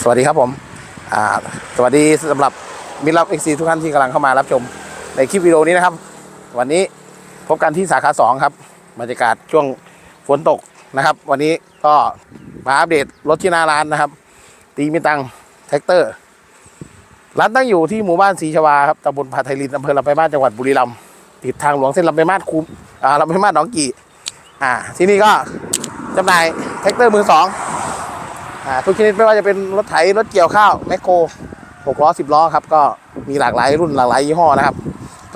สวัสดีครับผมสวัสดีสำหรับมิตรรับเอ็กซีทุกท่านที่กำลังเข้ามารับชมในคลิปวิดีโอนี้นะครับ วันนี้พบกันที่สาขา 2 ครับบรรยากาศช่วงฝนตกนะครับ วันนี้ก็มาอัปเดตรถที่หน้าร้านนะครับ ตีมิตังแท็กเตอร์ ร้านตั้งอยู่ที่หมู่บ้านศรีชวาครับตำบลพาไทลินอำเภอลำปางมาจังหวัดบุรีรัมย์ติดทางหลวงเส้นลำปางมาคุ้มลำปางมาหนองกี่อ่าที่นี่ก็จำหน่ายแท็กเตอร์มือสอง ทุกชนิดไม่ว่าจะเป็นรถไถรถเกี่ยวข้าวแมคโครหกล้อสิบล้อครับก็มีหลากหลายรุ่นหลากหลายยี่ห้อนะครับ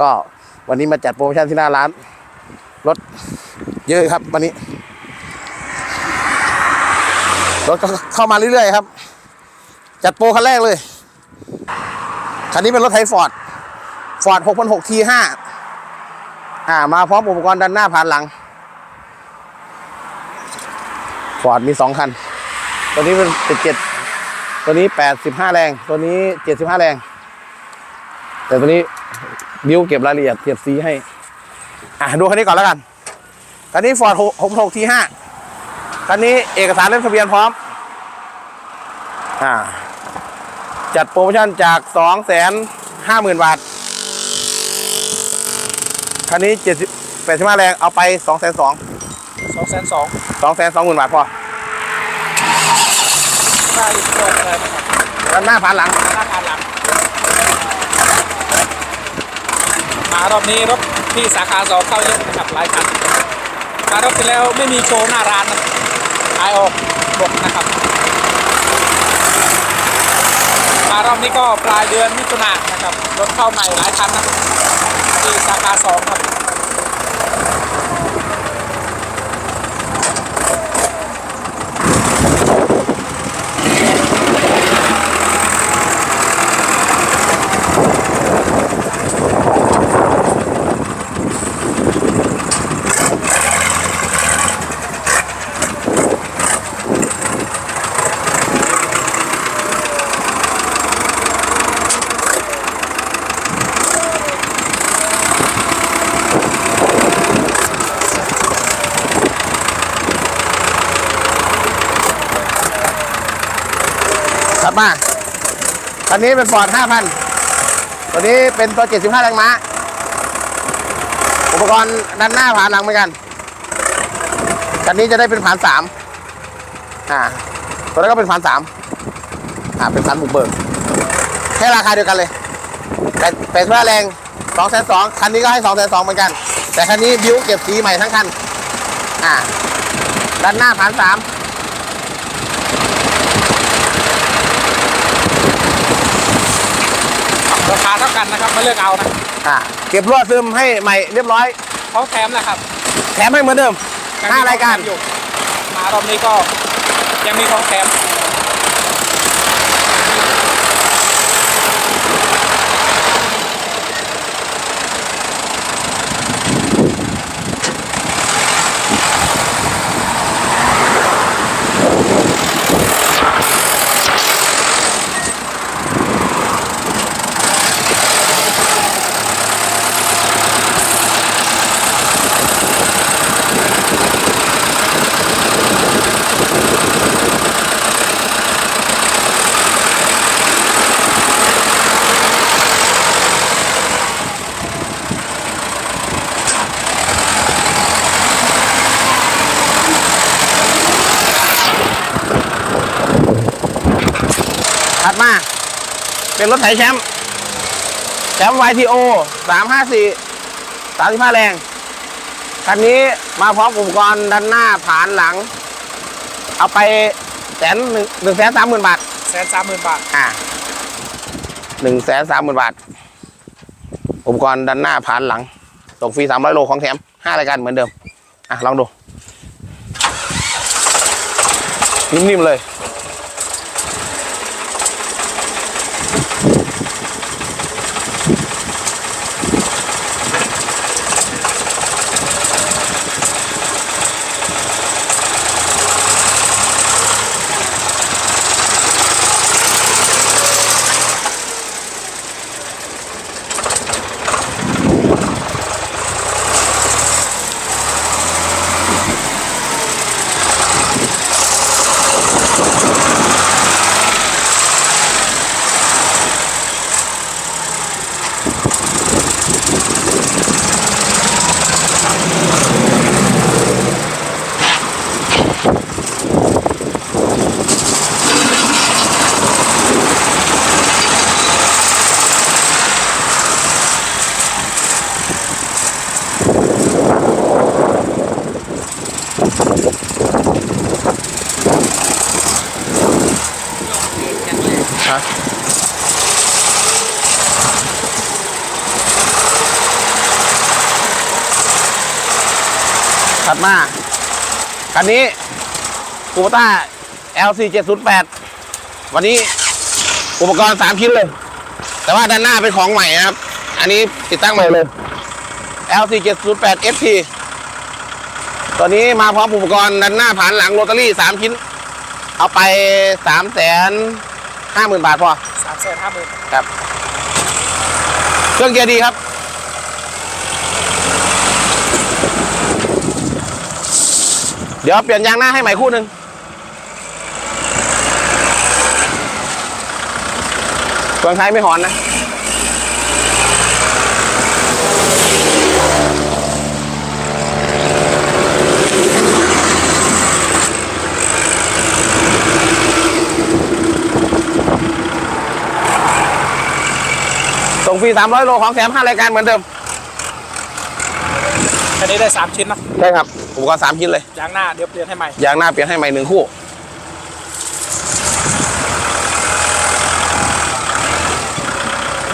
ก็วันนี้มาจัดโปรโมชั่นที่หน้าร้าน รถเยอะครับวันนี้รถก็เข้ามาเรื่อยๆครับ จัดโปรคันแรกเลยคันนี้เป็นรถไถฟอร์ดฟอร์ดหกพันหกทีห้าอ่า มาพร้อมอุปกรณ์ด้านหน้าผ่านหลังฟอร์ดมีสองคัน ตัวนี้เป็นสิบเจ็ดตัวนี้แปดสิบห้าแรง ตัวนี้เจ็ดสิบห้าแรง แต่ตัวนี้บิวเก็บรายละเอียดเก็บสีให้ อะดูคันนี้ก่อนแล้วกัน คันนี้ฟอร์ดหกหกทีห้าคันนี้เอกสารเล่มทะเบียนพร้อม อ่า จัดโปรโมชั่นจากสองแสนห้าหมื่นบาท คันนี้เจ็ดสิบแปดสิบห้าแรงเอาไปสองแสนสองสองแสนสองสองแสนสองหมื่นบาทพอ ค่าอีกตัวอะไรนะครับด้านหน้าผ่านหลัง หน้าผ่านหลัง มารอบนี้รถที่สาขาสองเข้าเยอะนะครับหลายคันมารอบที่แล้วไม่มีโชว์หน้าร้านนะขายออกหมดนะครับ มารอบนี้ก็ปลายเดือนมิถุนายนนะครับรถเข้าใหม่หลายคันนะที่สาขาสองครับัดมาคันนี้เป็นฟอร์ด5,000 ตัวนี้เป็นตัว 75แรงม้า อุปกรณ์ด้านหน้าผ่านหลังเหมือนกัน คันนี้จะได้เป็นผ่าน3อ่า ตัวนี้ก็เป็นผ่าน3อ่า เป็นผ่านบุกเบิกแค่ราคาเดียวกันเลย แต่เป็นผ้าแรง2แสนสองคันนี้ก็ให้2แสนสองเหมือนกัน แต่คันนี้บิวเก็บสีใหม่ทั้งคัน อ่า ด้านหน้าผ่าน3 ราคาเท่ากันนะครับไม่เลือกเอานะอ่าเก็บรวดซึมให้ใหม่เรียบร้อยเขาแถมนะครับแถมให้เหมือนเดิมห้ารายการอยู่มารอบนี้ก็ยังมีของแถม ถไถแชมป์แชมป์ YTO 354 35 แรง คันนี้มาพร้อมอุปกรณ์ด้านหน้าผานหลัง เอาไปแสนหนึ่งหนึ่งแสนสามหมื่นบาท แสนสามหมื่นบาท อ่าหนึ่งแสนสามหมื่นบาท อุปกรณ์ด้านหน้าผานหลังส่งฟรีสามร้อยโลของแถมห้ารายการเหมือนเดิม อะ ลองดู นิ่มๆเลย ต้า LC 708วันนี้อุปกรณ์ 3 ชิ้นเลย แต่ว่าด้านหน้าเป็นของใหม่นะครับ อันนี้ติดตั้งใหม่เลย LC 708 FT ตัวนี้มาพร้อมอุปกรณ์ด้านหน้าผ่านหลังโรตารี่ 3 ชิ้น เอาไป3แสนห้าหมื่นบาทพอสามแสนห้าหมื่นครับ เครื่องเกียร์ดีครับ เดี๋ยวเปลี่ยนยางหน้าให้ใหม่คู่หนึ่ง เครื่องไทยไม่หอนนะ ส่งฟรี 300 โลของแถม5รายการเหมือนเดิม อันนี้ได้สามชิ้นเนอะใช่ครับ อุปกรณ์3ชิ้นเลย ยางหน้าเดี๋ยวเปลี่ยนให้ใหม่ ยางหน้าเปลี่ยนให้ใหม่หนึ่งคู่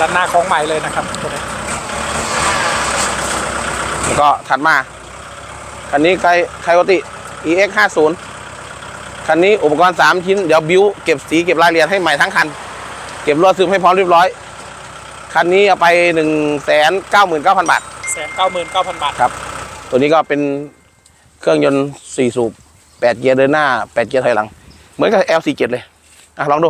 ด้านหน้าของใหม่เลยนะครับตัวนี้แล้วก็ถัดมา คันนี้ไคไคโอติ EX 50คันนี้อุปกรณ์ 3 ชิ้น เดี๋ยวบิวเก็บสีเก็บรายละเอียดให้ใหม่ทั้งคัน เก็บรวดซึมให้พร้อมเรียบร้อย คันนี้เอาไป 1 9 9 0 0 0 บาทแสนเก้าหมื่นเก้าพันบาท ครับ ตัวนี้ก็เป็นเครื่องยนต์4สูบ8เกียร์เดินหน้า8เกียร์ถอยหลัง เหมือนกับ L47 เลย อะ ลองดู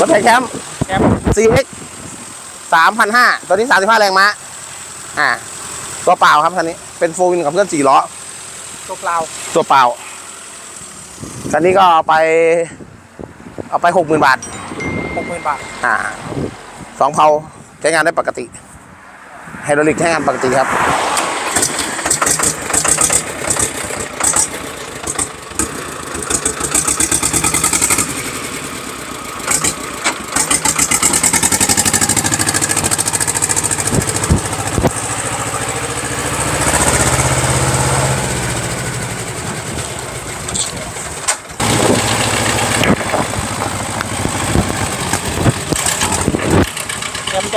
รถไถแคมป์แคม CX 3,500ตัวนี้ 35 แรงม้า อ่า ตัวเปล่าครับคันนี้ เป็นโฟวินกับเพื่อน4ล้อ ตัวเปล่า ตัวเปล่า คันนี้ก็เอาไป เอาไป 60,000 บาทหกหมื่นบาท อ่าสองเพาใช้งานได้ปกติไฮดรอลิกใช้งานปกติครับ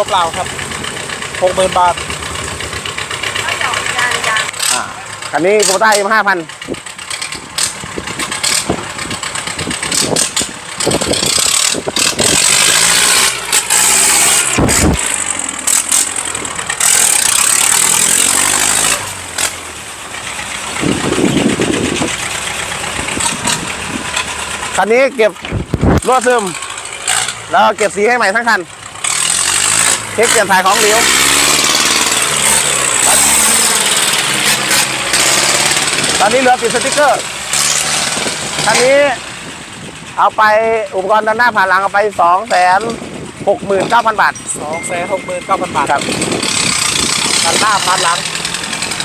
ตัวเปล่าครับหกหมื่นบาทอ่าคันนี้โคต้าเอ็มห้าพันคันนี้เก็บรวดซึม แล้วเก็บสีให้ใหม่ทั้งคัน เช็คเปลี่ยนถ่ายของเหลวตอนนี้เหลือปิดสติกเกอร์คันนี้เอาไปอุปกรณ์ด้านหน้าผ่านหลังเอาไปสองแสนหกหมื่นเก้าพันบาทสองแสนหกหมื่นเก้าพันบาทครับด้านหน้าพันหลัง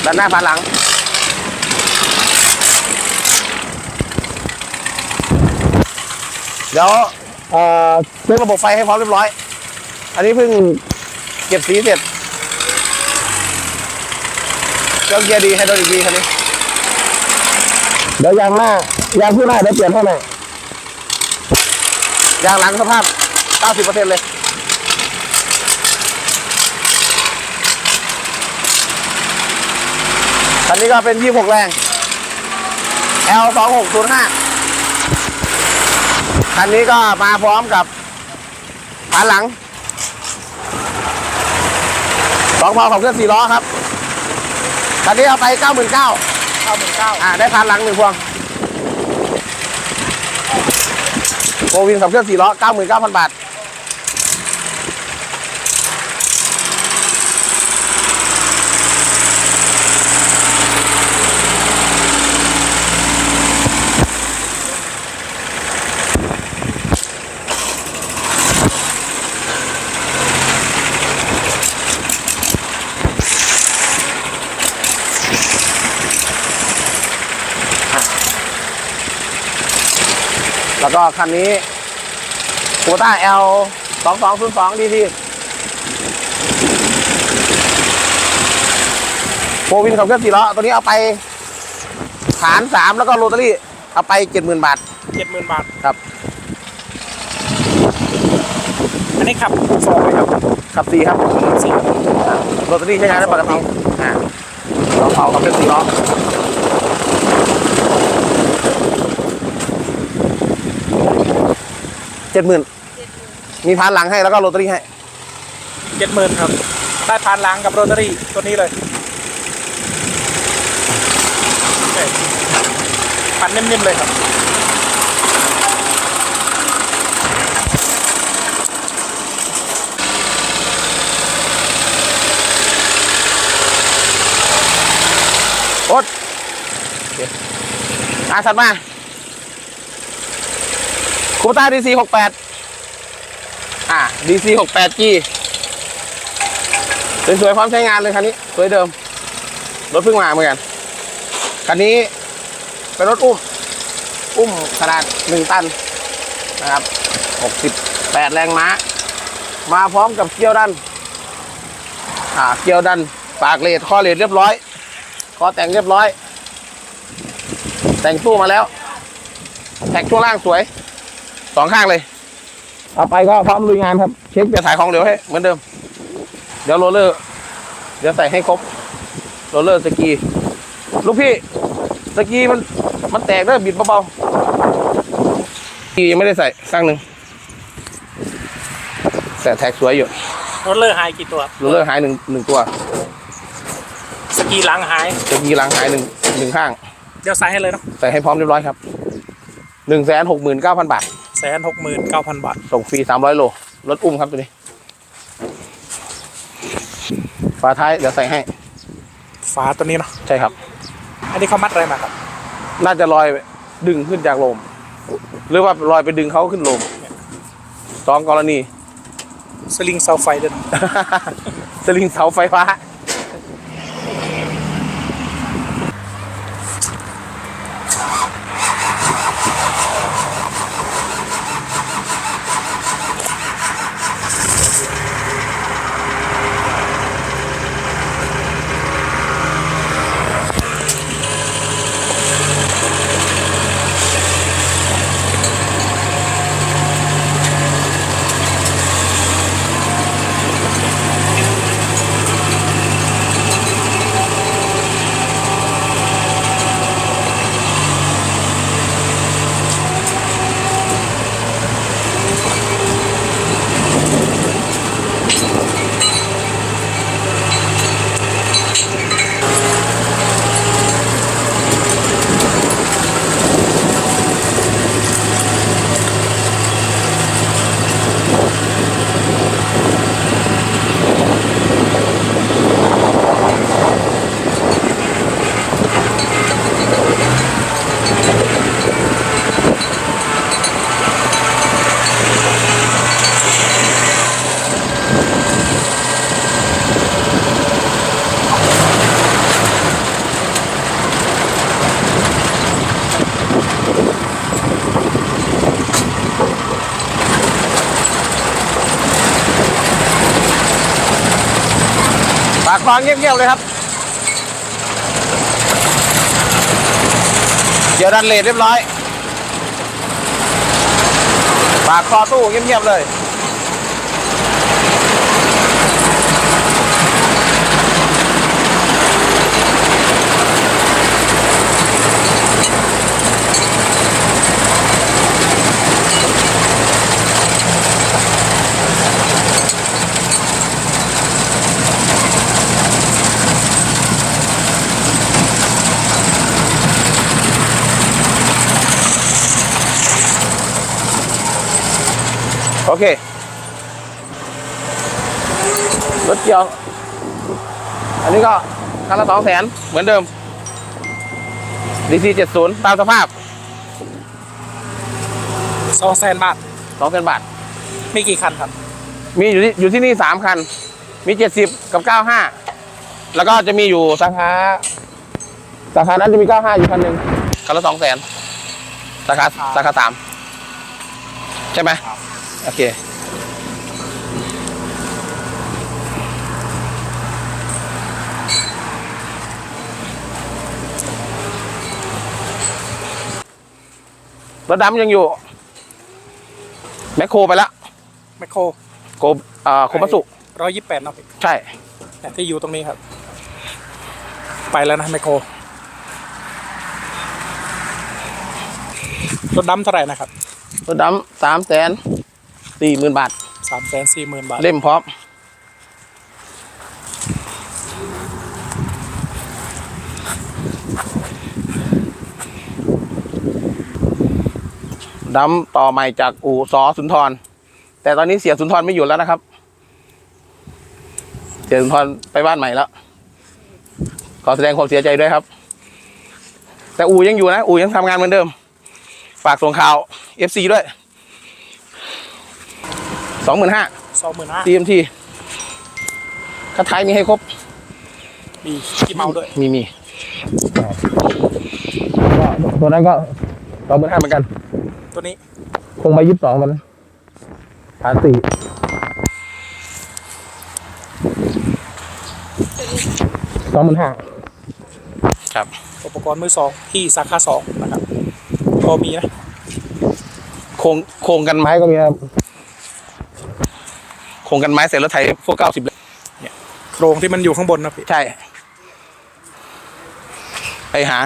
ด้านหน้าผ่านหลัง เดี๋ยวเอ่อเช็คระบบไฟให้พร้อมเรียบร้อย อันนี้เพิ่ง เก็บสีเสร็จเครื่องเกียร์ดีไฮดรอลิกดีคันนี้เดี๋ยวยางหน้ายางคู่หน้าเดี๋ยวเปลี่ยนให้ใหม่ยางหลังสภาพ 90%เลยคนนี้ก็เป็น 26 แรง L 2 6 0 5 คันนี้ก็มาพร้อมกับผานหลังส องพอของเครื่องสี่ล้อครับคันนี้เอาไป99,000เก้าหมื่นเก้าอ่าได้ผานหลังหนึ่งพวงโฟวินกับเครื่องสี่ล้อ99,000บาทแล้วก็ คันนี้โคต้า L 2 2 0 2 DT โฟวินขับเคลื่อนสี่ล้อตัวนี้เอาไปฐานสามแล้วก็โรตารี่ เอาไปเจ็ดหมื่นบาท เจ็ดหมื่นบาท ครับ อันนี้ขับสองเลยครับขับสี่ครับสี่โรตารี่ใช้งานได้ปกติอ่าลองเผาขับเคลื่อนสี่ล้อ เจ็ดหมื่นมีพานหลังให้แล้วก็โรตารี่ให้เจ็ดหมื่นครับ ได้พานล้างกับโรตารี่ตัวนี้เลยโอเคพันนิ่มๆเลยครับโอ๊ตอาสัตว์มา คูต้าดีซีหกแปดอ่าดีซีหกแปดจีสวยๆพร้อมใช้งานเลยคันนี้ สวยเดิม รถเพิ่งมาเหมือนกัน คันนี้เป็นรถอุ้ม อุ้มขนาดหนึ่งตันนะครับหกสิบแปดแรงม้า มาพร้อมกับเกียวดัน อ่า เกียวดัน ปากเลดข้อเลดเรียบร้อย คอแต่งเรียบร้อย แต่งตู้มาแล้ว แท็กช่วงล่างสวย สองข้างเลยเอาไปก็พร้อมลุยงานครับ เช็คเปลี่ยนถ่ายของเหลวให้เหมือนเดิม เดี๋ยวโรลเลอร์ เดี๋ยวใส่ให้ครบ โรลเลอร์สกี ลูกพี่ สกีมันมันแตกเด้อบิดเบาๆสกียังไม่ได้ใส่ข้างหนึ่งแต่แท็กสวยอยู่ รถเลอร์หายกี่ตัว โรลเลอร์หายหนึ่งหนึ่งตัว สกีล้างหาย สกีหลังหายหนึ่งหนึ่งข้าง เดี๋ยวใส่ให้เลยเนาะ ใส่ให้พร้อมเรียบร้อยครับหนึ่งแสนหกหมื่นเก้าพันบาทแส นหกหมื่นเก้าพันบาท ส่งฟรีสามร้อยโล รถอุ้มครับตัวนี้ ฝาท้ายเดี๋ยวใส่ให้ ฝาตัวนี้เนาะ ใช่ครับ อันนี้เขามัดอะไรมาครับ น่าจะลอยดึงขึ้นจากลม หรือว่าลอยไปดึงเขาขึ้นลม สองกรณี สลิงเสาไฟด้วยนะ สลิงเสาไฟฟ้าากคลองเงียบๆเลยครับ เดี๋ยวดันเลทเรียบร้อยปากคอตู้เงียบๆเลย โอเค รถเกียว อันนี้ก็คันละสองแสนเหมือนเดิม DC 70ตามสภาพสองแสนบาท2แสนบาท มีกี่คันครับ มีอยู่ที่อยู่ที่นี่3คัน มี70กับ95แล้วก็จะมีอยู่สาขาสาขานั้นจะมี95อยู่คันหนึ่งคันละ2แสนสาขาสาขาสามใช่ไหมครับ โอเครถดำยังอยู่ แมคโครไปแล้วแมคโครโกอ่าโคมัตสุร้อยยี่สิบแปดเนาะพี่ใช่เนี่ยที่อยู่ตรงนี้ครับ ไปแล้วนะแมคโครรถดำเท่าไหร่นะครับรถดำสามแสน สี่หมื่นบาทสามแสนสี่หมื่นบาท เล่มพร้อม ดำต่อใหม่จากอู่สอสุนทร แต่ตอนนี้เสียสุนทรไม่อยู่แล้วนะครับ เสียสุนทรไปบ้านใหม่แล้ว ขอแสดงความเสียใจด้วยครับ แต่อู่ยังอยู่นะ อู่ยังทำงานเหมือนเดิม ฝากส่งข่าว FC ด้วย สองหมื่นห้าสองหมื่นห้า TMT คัดท้ายมีให้ครบ มีกี่เมาด้วย มีมีตัวนั้นก็สองหมื่นห้าเหมือนกัน ตัวนี้ คงไปยี่สิบสองมันฐานสี่สองหมื่นห้าครับ อุปกรณ์มือสองที่สาขาสองนะครับ ก็มีนะ โครงโครงกันไม้ก็มีครับ โครงกันไม้เสร็จแล้วไถพวกเก้าสิบเลยโครงที่มันอยู่ข้างบนนะพี่ใช่ ไปหา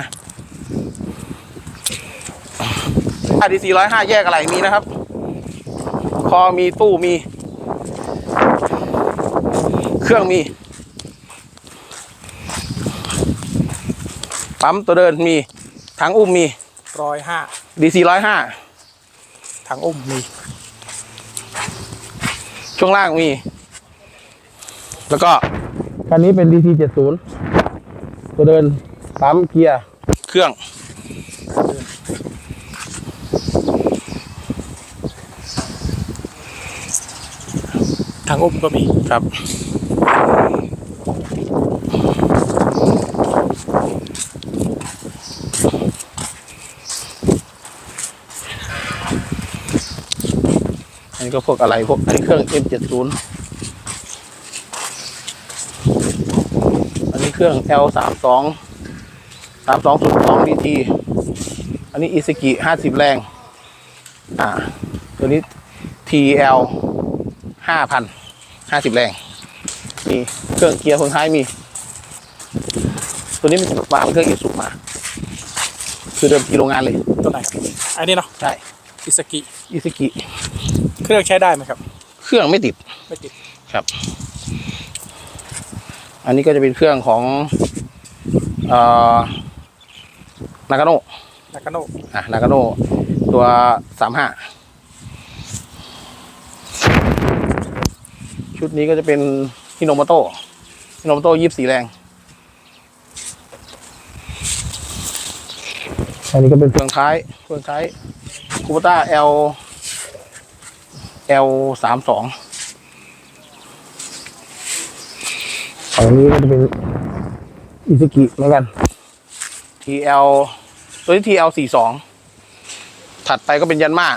อาดีสี่ร้อยห้าแยกอะไรมีนะครับ คอมีตู้มี เครื่องมี ปั๊มตัวเดินมีถังอุ้มมีร้อยห้าดีสี่ร้อยห้าถังอุ้มมี ช่วงล่างมี แล้วก็คันนี้เป็น DC 70ตัวเดินปั๊มเกียร์ เครื่องถังอุ้มก็มีครับ ก็พวกอะไรพวกอันนี้เครื่อง M70 อันนี้เครื่อง L32 3202 DT อันนี้ Iseki 50 แรง อ่า ตัวนี้ TL 5,000 50 แรง มีเครื่องเกียร์คนท้ายมี ตัวนี้มันวางเครื่องอิสุมา คือเดิมทีโรงงานเลยตัวไหนครับอันนี้เนาะใช่ อิสกิอิสกิเครื่องใช้ได้ไหมครับ เครื่องไม่ติดไม่ติดครับ อันนี้ก็จะเป็นเครื่องของเอ่อนากาโนนากาโน่อะนากาโนตัวสามห้าชุดนี้ก็จะเป็นฮิโนโมโตฮิโนโมโตยี่สี่แรง อันนี้ก็เป็นเครื่องท้ายเครื่องท้าย คูปต้า L L สามสองฝั่งนี้ก็จะเป็นอิซ u กิเหมือนกัน TL ตัวนี้ TL สี่สองถัดไปก็เป็นยันมา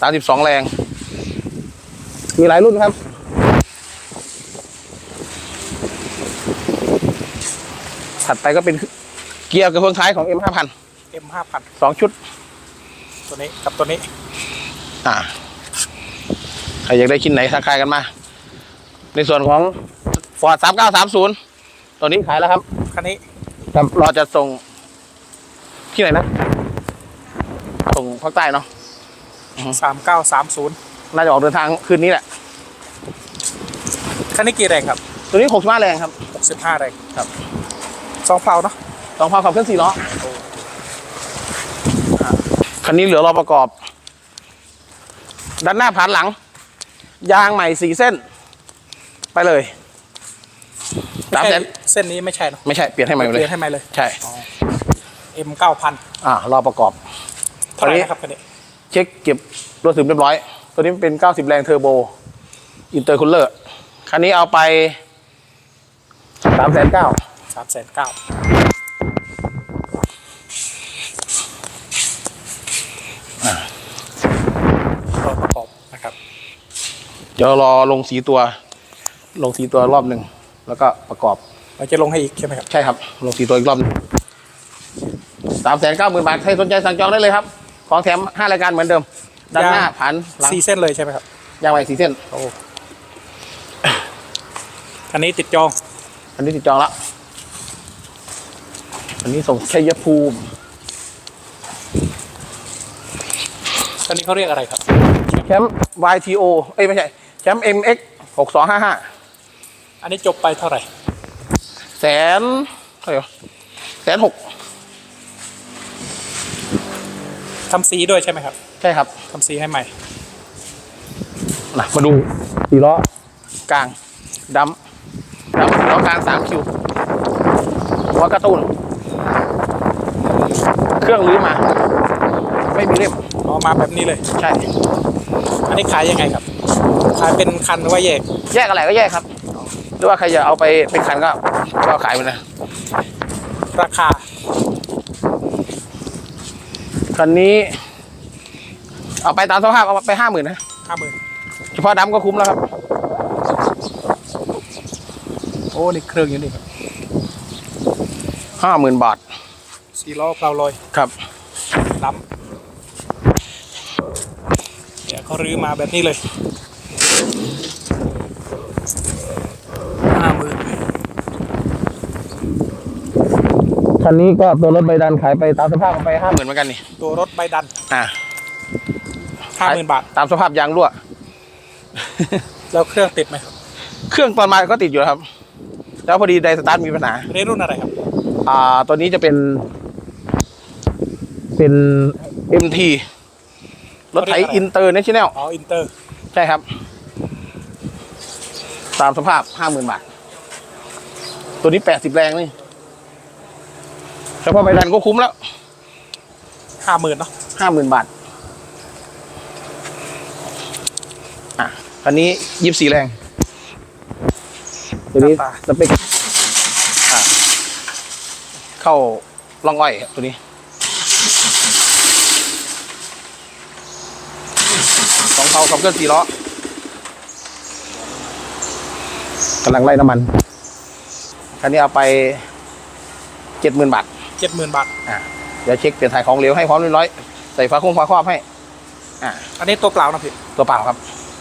สามสิบสองแรง มีหลายรุ่นครับ ถัดไปก็เป็นเกียร์กับเครื่องท้ายของ M ห้าพันเอ็มห้าพันสองชุด ตัวนี้กับตัวนี้ อ่าใครอยากได้ชิ้นไหนทักทายกันมา ในส่วนของ Ford 3930ตัวนี้ขายแล้วครับคันนี้ครับรอจะส่งที่ไหนนะ ส่งภาคใต้เนาะสามเก้าสามศูนย์น่าจะออกเดินทางคืนนี้แหละคันนี้กี่แรงครับ ตัวนี้65แรงครับหกสิบห้าแรงครับสองเพลาเนาะสองพาวขับเคลื่อนสี่ล้ออ่า คันนี้เหลือรอประกอบ ด้านหน้าผ่านหลัง ยางใหม่สี่เส้น ไปเลยสามแสนเส้นนี้ไม่ใช่เนอะไม่ใช่เปลี่ยนให้ใหม่หมดเปเลลี่ยยนให้ใหม่เลยใช่เอ็มเก้าพันอ่ารอประกอบ เท่าไหร่อันนี้นะครับคันนี้เช็คเก็บรถถึงเรียบร้อย ตัวนี้เป็น 90 แรงเทอร์โบ อินเตอร์คูลเลอร์ คันนี้เอาไป 3 9 0 0 0สามแสนเก้าตัวประกอบนะครับ เดี๋ยวรอลงสีตัว ลงสีตัวรอบหนึ่งแล้วก็ประกอบเราจะลงให้อีกใช่ไหมครับ ใช่ครับ ลงสีตัวอีกรอบหนึงสามแสนเก้าหมื่นบาทใครสนใจสั่งจองได้เลยครับ ของแถมห้ารายการเหมือนเดิมด้านหน้าผันหลังสี่เส้นเลยใช่ไหมครับยางใหม่สีเส้นโอ้คันนี้ติดจอง อันนี้ติดจองแล้วอันนี้ส่งชัยภูมิคันนี้เขาเรียกอะไรครับแชมป์ YTO เอ้ยไม่ใช่ แชมป์ MX หกสองห้าห้าอันนี้จบไปเท่าไหร่แสนเท่าไหร่วะแสนหกทำสีด้วยใช่ไหมครับใช่ครับทำสีให้ใหม่นะมาดูสี่ล้อกลางดำดำสี่ล้อกลางสามคิวหัวการะตูนเครื่องรื้อมา ไม่มีเล่มเอามาแบบนี้เลย ใช่ อันนี้ขายยังไงครับ ขายเป็นคันหรือว่าแยก แยกอะไรก็แยกครับ หรือว่าใครจะเอาไปเป็นคันก็ก็ขายไปนะราคา คันนี้ เอาไปตามสภาพเอาไปห้าหมื่นนะห้าหมื่นเฉพาะดำก็คุ้มแล้วครับ โอ้นี่เครื่องอยู่นี่ครับห้าหมื่นบาทสี่ล้อเพลาลอยครับล้ำเดี๋ยวเขารื้อมาแบบนี้เลยห้าหมื่น คันนี้ก็ตัวรถใบดันขายไปตามสภาพเอาไปห้าหมื่นเหมือนกันนี่ตัวรถใบดันอ่าห้าหมื่นบาท ตามสภาพยางรั่ว แล้วเครื่องติดไหมครับ เครื่องตอนมาก็ติดอยู่ครับ แล้วพอดีไดสตาร์ทมีปัญหาอันนี้รุ่นอะไรครับ อ่า ตัวนี้จะเป็น เป็น MT รถไถอินเตอร์เนชั่นแนลอ๋ออินเตอร์ ใช่ครับ ตามสภาพห้าหมื่นบาท ตัวนี้แปดสิบแรงนี่ เฉพาะใบดันก็คุ้มแล้วห้าหมื่นเนาะห้าหมื่นบาท อะคันนี้ยี่สิบสี่แรงตัวนี้สเปคอะเข้าล่องอ้อยครับตัวนี้สองเผาขับเคลื่อนสี่ล้อกำลังไล่น้ำมัน คันนี้เอาไปเจ็ดหมื่นบาท เจ็ดหมื่นบาท อะเดี๋ยวเช็คเปลี่ยนถ่ายของเหลวให้พร้อมเรียบร้อย ใส่ฝาคงฝาครอบให้ อะอันนี้ตัวเปล่านะพี่ตัวเปล่าครับ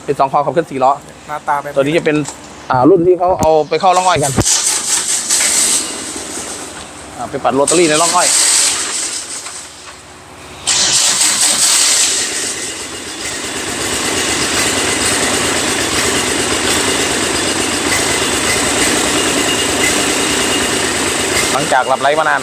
เป็นสองคอขับเคลื่อนสี่ล้อ หน้าตาแบบตัวนี้จะเป็น อ่า รุ่นที่เขาเอาไปเข้าร่องอ้อยกัน อ่า ไปปัดโรตารี่ในร่องอ้อย หลังจากหลับไหลมานาน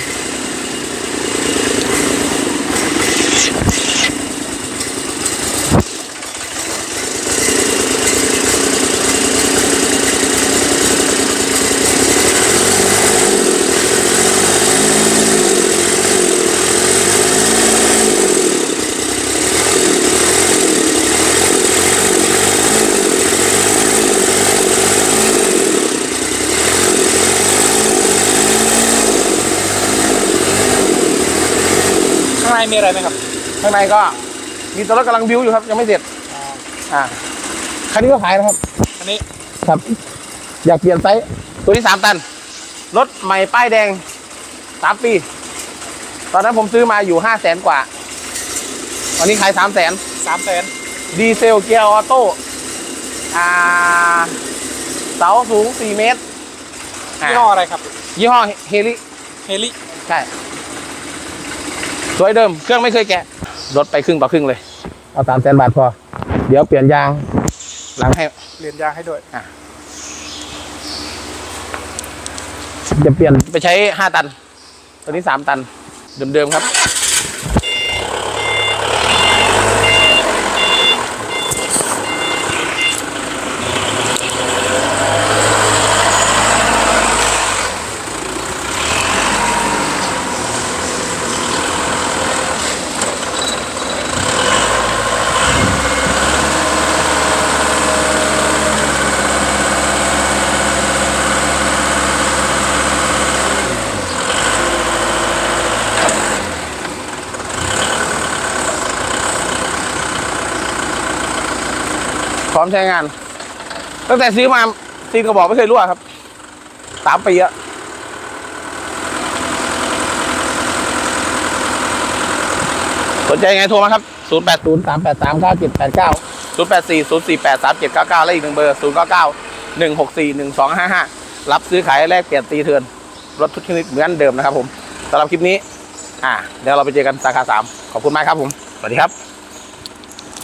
ในมีอะไรไหมครับข้างในก็มีตัวรถกำลังบิวอยู่ครับ ยังไม่เสร็จอ่าคันนี้ก็ขายนะครับอันนี้ครับ อยากเปลี่ยนไซส์ตัวนี้สามตันรถใหม่ป้ายแดงสามปี ตอนนั้นผมซื้อมาอยู่ห้าแสนกว่าวันนี้ขายสามแสนสามแสนดีเซลเกียร์ออโต้อ่าเสาสูงสี่เมตรอ่ายี่ห้ออะไรครับ ยี่ห้อเฮลิเฮลิใช่ สวยเดิมเครื่องไม่เคยแกะรถไปครึ่งต่อครึ่งเลย เอาสามแสนบาทพอ เดี๋ยวเปลี่ยนยาง หลังให้เปลี่ยนยางให้ด้วยจะเปลี่ยนไปใช้ห้าตัน ตัวนี้สามตัน เดิมๆครับ มใช้งาน ตั้งแต่ซื้อมาซีนกระบอกไม่เคยรั่วครับสามปีอะสนใจยังไงโทรมาครับ 0 8 0 3 8 3 9 7 8 9 0 8 4 0 4 8 3 7 9 9 และอีกหนึ่งเบอร์ 0 9 9 1 6 4 1 2 5 5 รับซื้อขายแลกเปลี่ยนตีเทือน รถทุกชนิดเหมือนเดิมนะครับผมสำหรับคลิปนี้ อ่าเดี๋ยวเราไปเจอกันสาขา 3 ขอบคุณมากครับผม สวัสดีครับ